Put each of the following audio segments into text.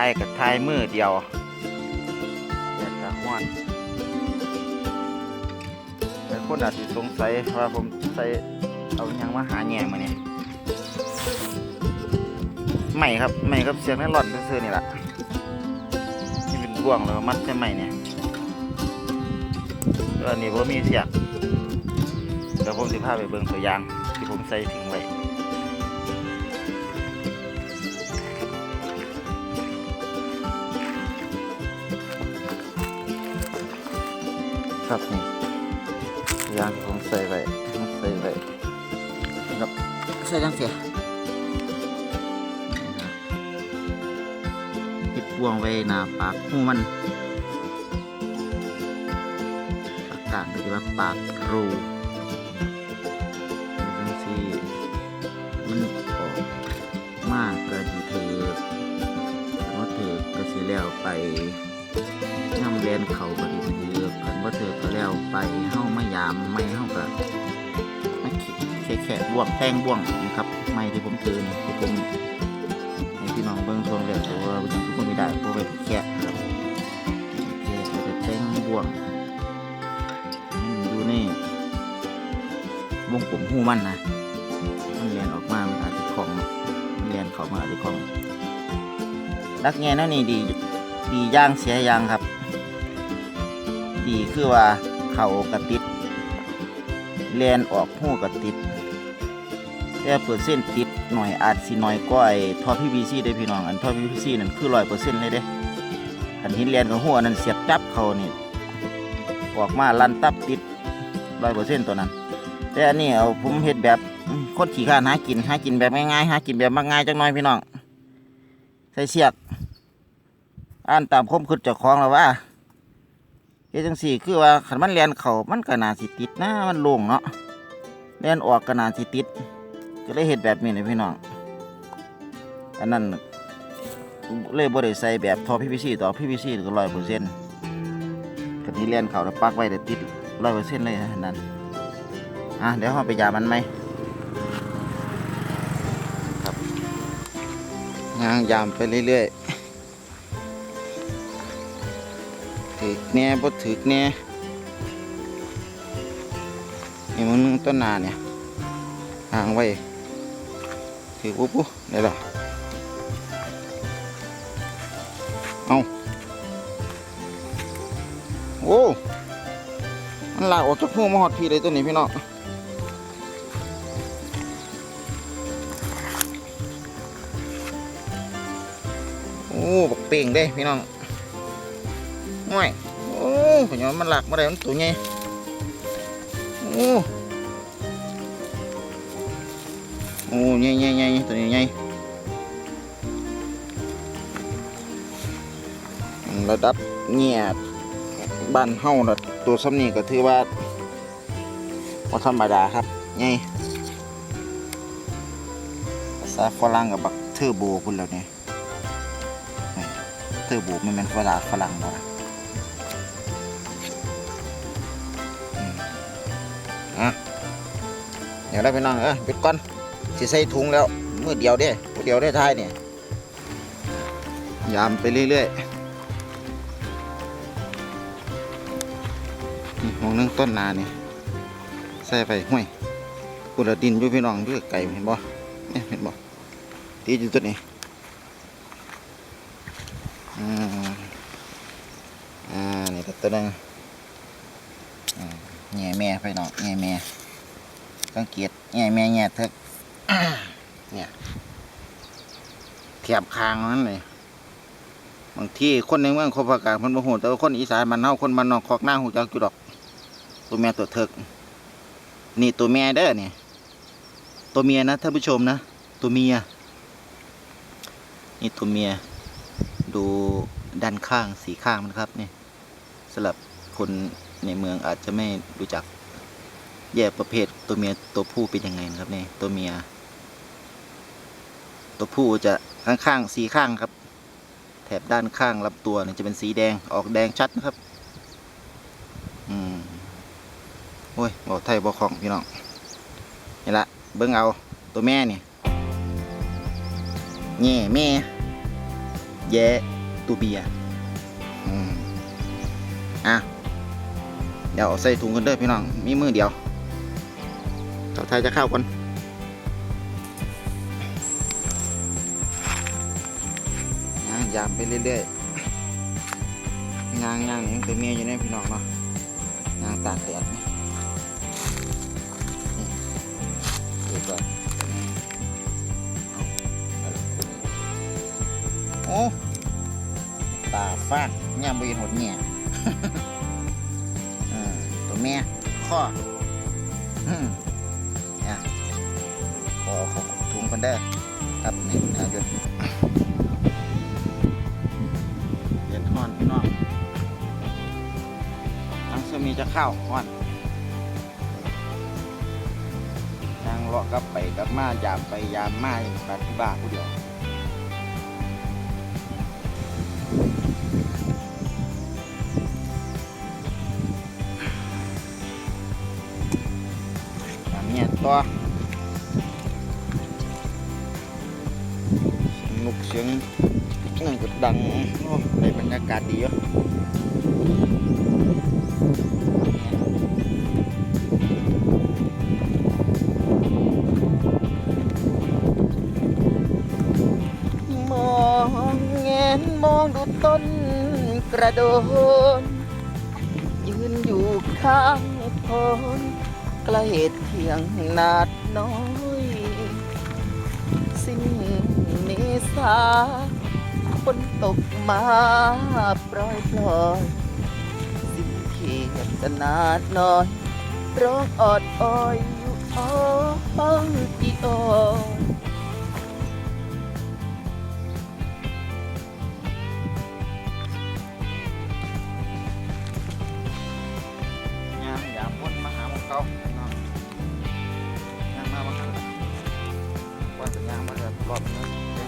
ายกับทายมือเดียวแต่กะห้อนหลายคนอาจจะสงสัยว่าผมใส่เอายังมาหาแง่มาเนี่ยไม่ครับไม่ครับเสียงนั่นหล่อนซื่อนี่แหละนี่เป็นบ่วงแล้วมัดใช่ไหมเนี่ยแล้วอันนี้ผมมีเสียงเดี๋ยวผมจะพาไปเบิ่งตัวอย่างที่ผมใส่ทิ้งไว้ ครับนี่ยางที่ผมใส่ไว้มันใส่ไว้นะครับใส่จังเสียติดพวงไว้หน้าปากหูมันปากกลางก็จะว่าปากรูจังสีมันออกมากก็ดีเถอะเพราะเถอะก็สิแล้วไปนำเรียนเขาบริถือกั นว่าเธอก็แล้วไปเฮ้าไมายามไม่เฮ้าก็ไม่แค่แค่บ่วงแทงบ่วงนะครับ ไม่ที่ผมตื่นที่ผมให้พี่น้องเบิ้งช่วงแรกแต่ว่ายังทุกคนไม่ได้เพราะไปแค่ครับแค่จะแทงบ่วงมันอยู่ในวงผมหูมันนะมันเรียนออกมามันอาจจะของมันเรียนเขามาอาจจะของรักแง่นั่นนี่ดีดีย่างเสียย่างครับ คือว่าเข่ากระติดแลนออกหูกระติดแต่เปอร์เซ็นต์ติดหน่อยอาจสิหน่อยก็ไอ้ท่อพีวีซีได้พี่น้องอันท่อพีวีซีนั่นคือร้อยเปอร์เซ็นต์เลยเด้อันหินแลนกับหัวนั้นเสียบจับเขานี่ออกมาลันตับติดร้อยเปอร์เซ็นต์ตัวนั้น แต่อันนี้เอาผมเห็ดแบบอืมคนขี่ข้านหากินหากินแบบง่ายๆหากินแบบมักง่ายจังหน่อยพี่น้องใส่เสียกอ่านตามคมคืดเจ้าของแล้วว่า เฮ็ดจังสี่คือว่าขันมันเรียนเขามันก็น่าสิติดนะมันโล่งเนาะเรียนออกก็น่าสิติด ก็เลยเฮ็ดแบบนี้นะพี่น้องอันนั้นเลยบ่ได้ใส่แบบทอ PVC ต่อ PVC ก็ร้อยเปอร์เซ็นต์กันนี้เรียนเขาแล้วปักไว้เดี๋ยวติดร้อยเปอร์เซ็นต์เลยอันนั้นอะเดี๋ยวเราไปยามันไหมครับยางยามไปเรื่อยๆ ถึกแน่บ่ถึกแน่นี่มึงนึงต้นนาเนี่ยห่างไว้ถือปุ๊บปุ๊บได้ละเอาโอ้มันลากออกจากหูมาหอดพี่เลยตัวนี้พี่น้องโอ้บักเป่งเด้พี่น้อง ง่อยโอ้ขยอนมันหลักมาได้มันตัวใหญ่โอ้โอ้ใหญ่ใหญ่ใหญ่ตัวนี้ใหญ่ระดับเงียบบ้านเฮาน่ะตัวซ้ำนี้ก็ถือว่าบ่ธรรมดาครับใหญ่ภาษาฝรั่งกับบักเทอร์โบพุ่นแล้วนี่นี่เทอร์โบมันเป็นภาษาฝรั่งบ่ล่ะอะ เดี๋ยวได้ไปนั่งเออปิดก่อนสิใส่ถุงแล้วมือเดียวเด้มือเดียวได้ท้ายเนี่ยยามไปเรื่อยๆนี่มองนึงต้นนานี่ใส่ไปห้วยกุดดินอยู่พี่น้องอยู่ไก่เห็นบ่เนี่ยเห็นบ่ตีอยู่ตัวนี้อืมอ่านี่ตัวนึงอ่าแง่แม่ไปน้องแง่แม่ สังเกตแง่แม่แง่เถกเนี่ยเทียบคางนั่นเลยบางที่คนในเมืองเขาประกาศมันบ่ฮู้แต่ว่าคนอีสานมันเฮาคนมันนอกคอกหน้าหูจักอยู่ดอก ตัวแม่ตัวเถิกนี่ตัวแม่เด้อเนี่ยตัวเมียนะท่านผู้ชมนะ ตัวเมีย นี่ตัวเมีย ดูด้านข้างสีข้างมันครับเนี่ยสำหรับคนในเมืองอาจจะไม่รู้จัก แยกประเภทตัวเมียตัวผู้เป็นยังไงนะครับนี่ตัวเมีย ตัวผู้จะข้างๆสีข้างครับ แถบด้านข้างลำตัวเนี่ยจะเป็นสีแดงออกแดงชัดนะครับ อืมโอ้ยบอกไทยบอกของพี่น้องนี่ละเบิ้งเอาตัวแม่เนี่ยแง่แม่ แย่ตูเบียอืมอะเดี๋ยวใส่ถุงกันเด้อพี่น้อง มีมือเดียว ต่าไทยจะเข้ากันย่างยามไปเรื่อยๆย่างย่างนี่มันเป็นเมียอยู่ในพี่น้องเนาะย่างตากแดดนี่นี่เดี๋ยวก่อนโอ้ตาฟาดย่ามไปเห็นหดเนี่ยอ่าตัวแม่ข้ออื มอะขอขอบถุงกันได้ครับนี่อายุเย็นห่อนพี่น้องทั้งสมีจะเข้าห่อนทางเลาะกลับไปกลับมายามไปยามมาอย่างแบบที่บ้านผู้เดียว เนี่ยตัวนกเสียงนั่นก็ดังในบรรยากาศดีอะมองเงนมองดูต้นกระโดนยืนอยู่ข้างโพน ใกล้เทียงนาดน้อย สิ้นเมษาฝนตกมาปล่อยปล่อยสิ้นเขียดจะนาดน้อยร้องออดอ้อยอยู่อ้องอีอ้อ 뭐 고맙습니다.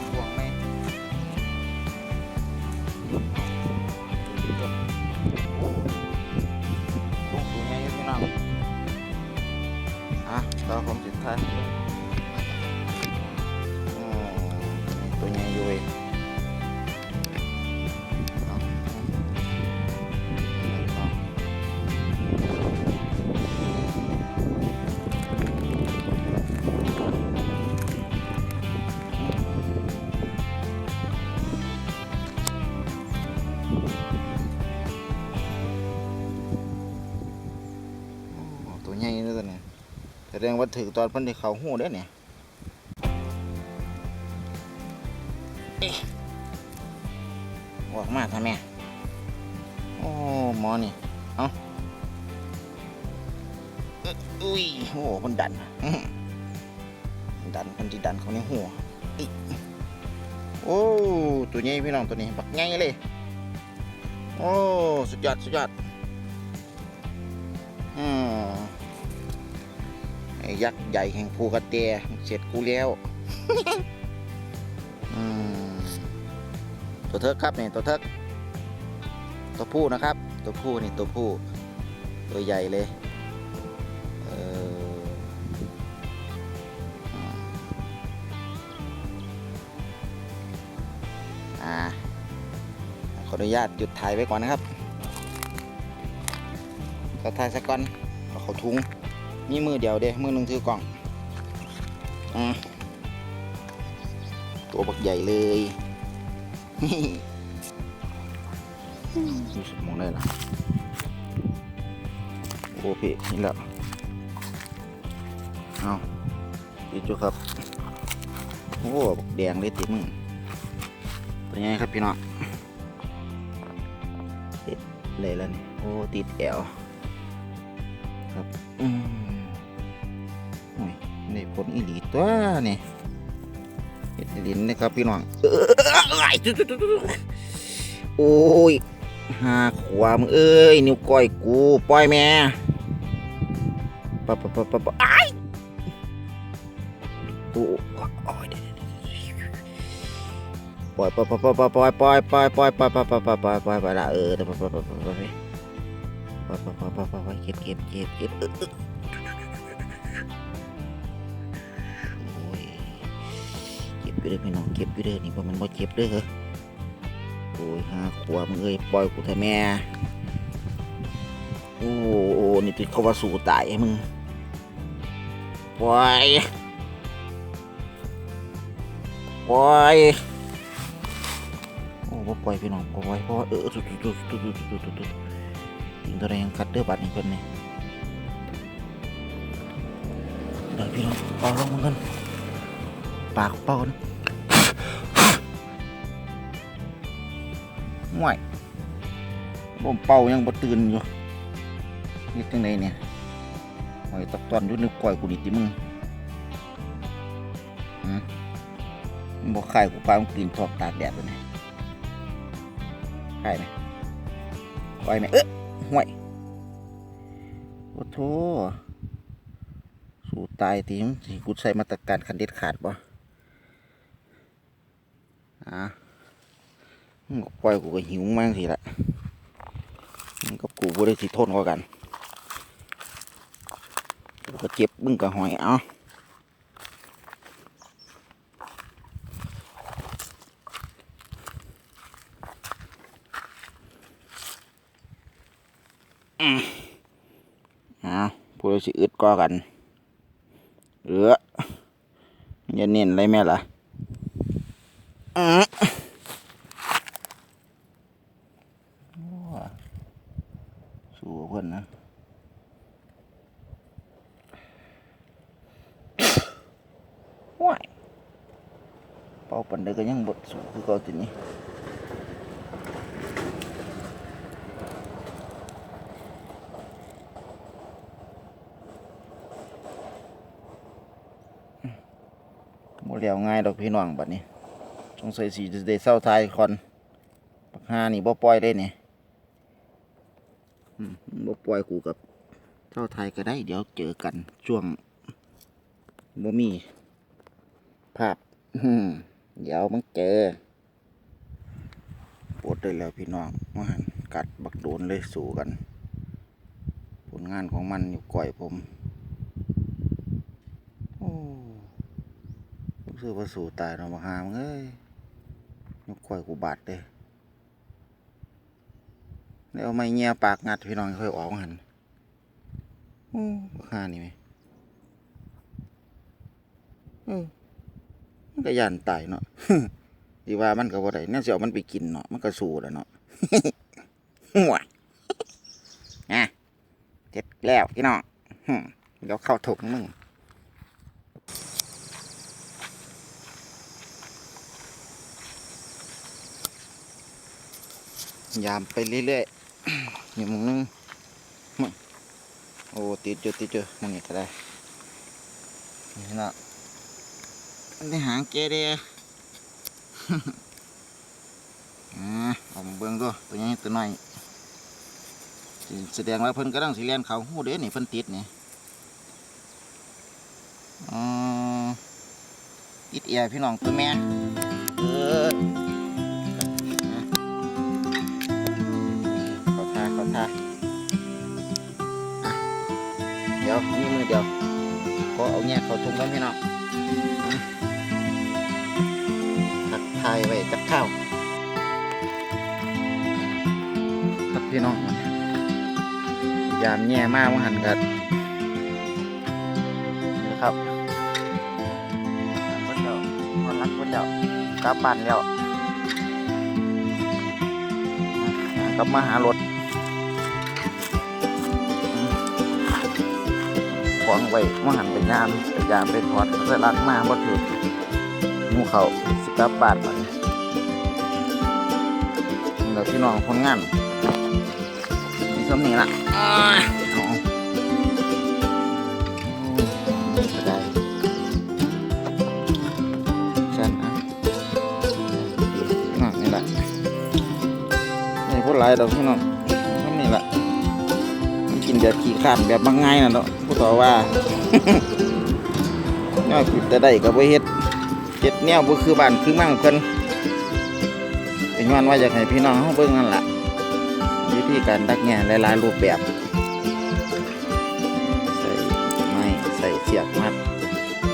ดงว่าถือตอนเพิ่นที่เขาหูได้เนี่ยเอ๊ะอกมาทำไมโอ้หมอนี่เอาเอ๊ะอุ้ยโอ้มันดันอืมดันมันที่ดันเขาในหัวอิโอ้ตัวใหญ่พี่น้องตัวนี้บักใหญ่เลย โอ้ สุดยอด สุดยอด อืม ยักษ์ใหญ่แห่งภูกระเตียเสร็จกูแล้วตัวเทิกครับเนี่ยตัวเทิกตัวผู้นะครับ ตัวผู้นี่ตัวผู้ ตัวใหญ่เลยเอออ่าขออนุญาตหยุดถ่ายไว้ก่อนนะครับก็ถ่ายสักก่อนเอาเขาถุง มีมือเดียวเด้มือหนึ่งถือกล่องอตัวบักใหญ่เลยรู้สึกมองได้ละโอ้พี่นี่แหละเอาพี่จุครับ โอ้บักแดงเลยติมึงเป็นไงครับพี่น้องติดเลยแล้วนี่โอ้ติดแอวครับ ผลอีหลีตัวนี่เห็ดลิ้นนะครับพี่น้องอุ้ยหาขวามงเอ้ย นิ้วก้อยกูปล่อยแม่ปะปะปะปะปะไอ้ายโอ้โอ้ยเดี๋ยวเดี๋ยวเดี๋ยวปล่อยปล่อยปล่อยปล่อยปล่อยปล่อยปล่อยปล่อยปล่อยปล่อยปล่อยปล่อยปล่อยปล่อยปล่อยละเออเดี๋ยปล่อยปล่อยปล่อยปล่อยปล่อยปล่อยปล่อยปล่อยปล่อยปล่อยปล่อยเก็บเก็บเก็บเก็บ อยู่เด้อพี่น้องเก็บอยู่เด้อนี่บ่แมันบ่เก็บเด้อโอ้ยหาขวามึงเอ้ยปล่อยกูเถอะแม่โอ้โอ้นี่ติดเขาว่าสู้ตายมึงปล่อยปล่อยโอ้บ่ปล่อยพี่น้องบ่ปล่อยเพราะว่าเออตุ๊ดตุ๊ดตุ๊ดตุ๊ดตุ๊ดตุ๊ดตุ๊ดยิงตัวแรงคัดเด้อบัดนี้เพิ่นนี่เดี๋ยวพี่น้องเอาลงมากัน ปากเป้านะห่วยบ่มเป่ายังบ่ตื่นอยู่นี่จังไดเนี่ยหอยตอกตอนอยู่นึกก่อยกูนี่ติมึงหืมมึงบ่คายกูปลามึงปีนทอกตากแดดเลยเนี่ยคายไหมปล่อยไหมเอ๊ะห่วยโอ้โถสู้ตายทีมงสิกูใส่มาตรการคันเด็ดขาดบ่ อะมึงก็ปล่อยกูก็หิวมั่งสิละมึงกับกูบ่ได้สิทนกว่ากันกูก็เจ็บมึงก็หอยเอาอืมเอาพูดสิอึดก็กันเอออย่าเน้นอะไรแม่ล่ะอือโอ้สู้เพื่อนนะ ว้าย เป่าปันใดก็ยังบดสูงคือเก่าทีนี้บ่เลียวง่ายดอกพี่น้องบัดนี้สงสัยสีจะได้เศร้าทายคอนปักหานี่บ่ปล่อยได้นี่อืมบ่ปล่อยกูกับเศร้าทยก็ได้ เดี๋ยวเจอกันช่วงบ่มีภาพ เดี๋ยวมึงเจอปวดได้แล้วพี่น้องมาหันกัดบักโดนเลยสู้กัน ผลงานของมันอยู่ก่อยผมโอ้รู้สึกว่าสู้ตายเนามาหามเอ้ยยกก่อยกูบาดเลยแล้วไม่เงียปากงัดพี่น้องค่อยออกมาหันโอ้บักหานี่ไหมเออ มันก็ยันตายเนาะดีว่ามันก็บ่ได้เนี่ยสิเอามันไปกินเนาะมันก็สู้แล้วเนาะหัวอะเจ็ดแล้วพี่น้องเดี๋ยวเข้าถุงมึงยามไปเรื่อยๆนี่มึงนึงมึงโอ้ติดอยู่ติดอยู่มึงนี่ก็ได้นี่นะ อันนี้หางเจเดียอ่าเอามเบิ่งดูตัวนี้ตัวน้อยสิแสดงว่าเพิ่นกำลังสิเลียนเขาหูเด้นี่เพิ่นติดนี่อ๋อติดเอียพี่น้องตัวแม่เออเขาทาเขาทาเดี๋ยวนี่มือเดียวขอเอาแง่เขาทุ่งกันพี่น้อง ทักทายไว้จักข้าวครับพี่น้องยามแย่มากว่าหันกันนะครับวันเดียววันรักวันเดียวกลับบ้านแล้วกลับมาหารถอืมขวางไว้ว่าหันไปยามไปยามไปถอดใส่ลักมาบ่ถือ หมูเขาสิบกลับบาทมันนี่แหละพี่น้องผลงานมีสมนี้ละอ้ายเอาโอ้ก็ได้ฉันนะนี่แหละนี่พูดหลายดอกพี่น้องสมนี้ละมันกินแบบขี้ขานแบบบางไงน่ะเนาะผู้ต่อว่าน้อยแต่ได้ก็บ่เฮ็ด เจ็ดแนวบ่คือบ้านคือมั่งเพิ่นเป็นย้อนว่าอยากให้พี่น้องเฮาเบิ่งนั่นล่ะวิธีการดักแง่หลายๆรูปแบบใส่ไม้ใส่เสียกมัด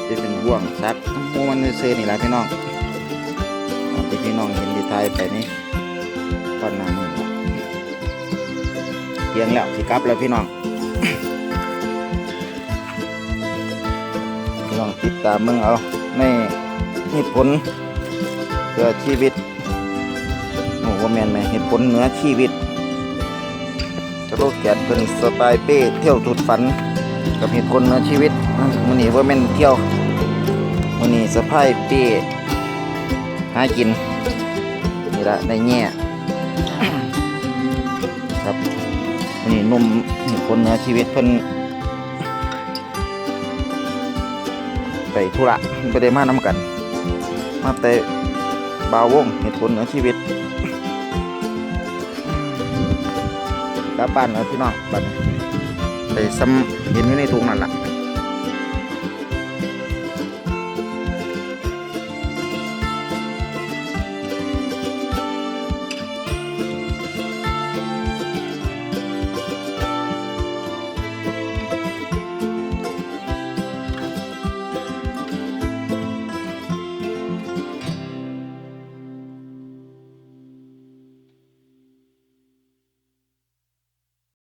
จะเป็นบ่วงซักมูมันซื่อๆนี่ล่ะพี่น้องที่พี่น้องเห็นที่ทยไปนี่ตอนนั้นนี่เที่ยงแล้วสิกลับแล้วพี่น้องพี่น้องติดตามมึงเอาใน เหตุผลเพื่อชีวิตโอ้ว่าแมนไหมเหตุผลเหนือชีวิตสโลแกนเป็นสไตล์เป้เที่ยวสุดฝัน กับเหตุผลเหนือชีวิตมมื้อนี้ว่าแมนเที่ยวมื้อนี้สะพายเป้หากินนี่ละในแง่ครับมื้อนี้หนุ่มเหตุผลเหนือชีวิตเพิ่นไปธุระไปได้มาน้ำกัน มาแต่บาวงเหตุผลเหนือชีวิตกลับบ้านแล้วพี่น้องบัดนี้ไปซ้ำเห็นอยู่ในถุงนั่นแหละ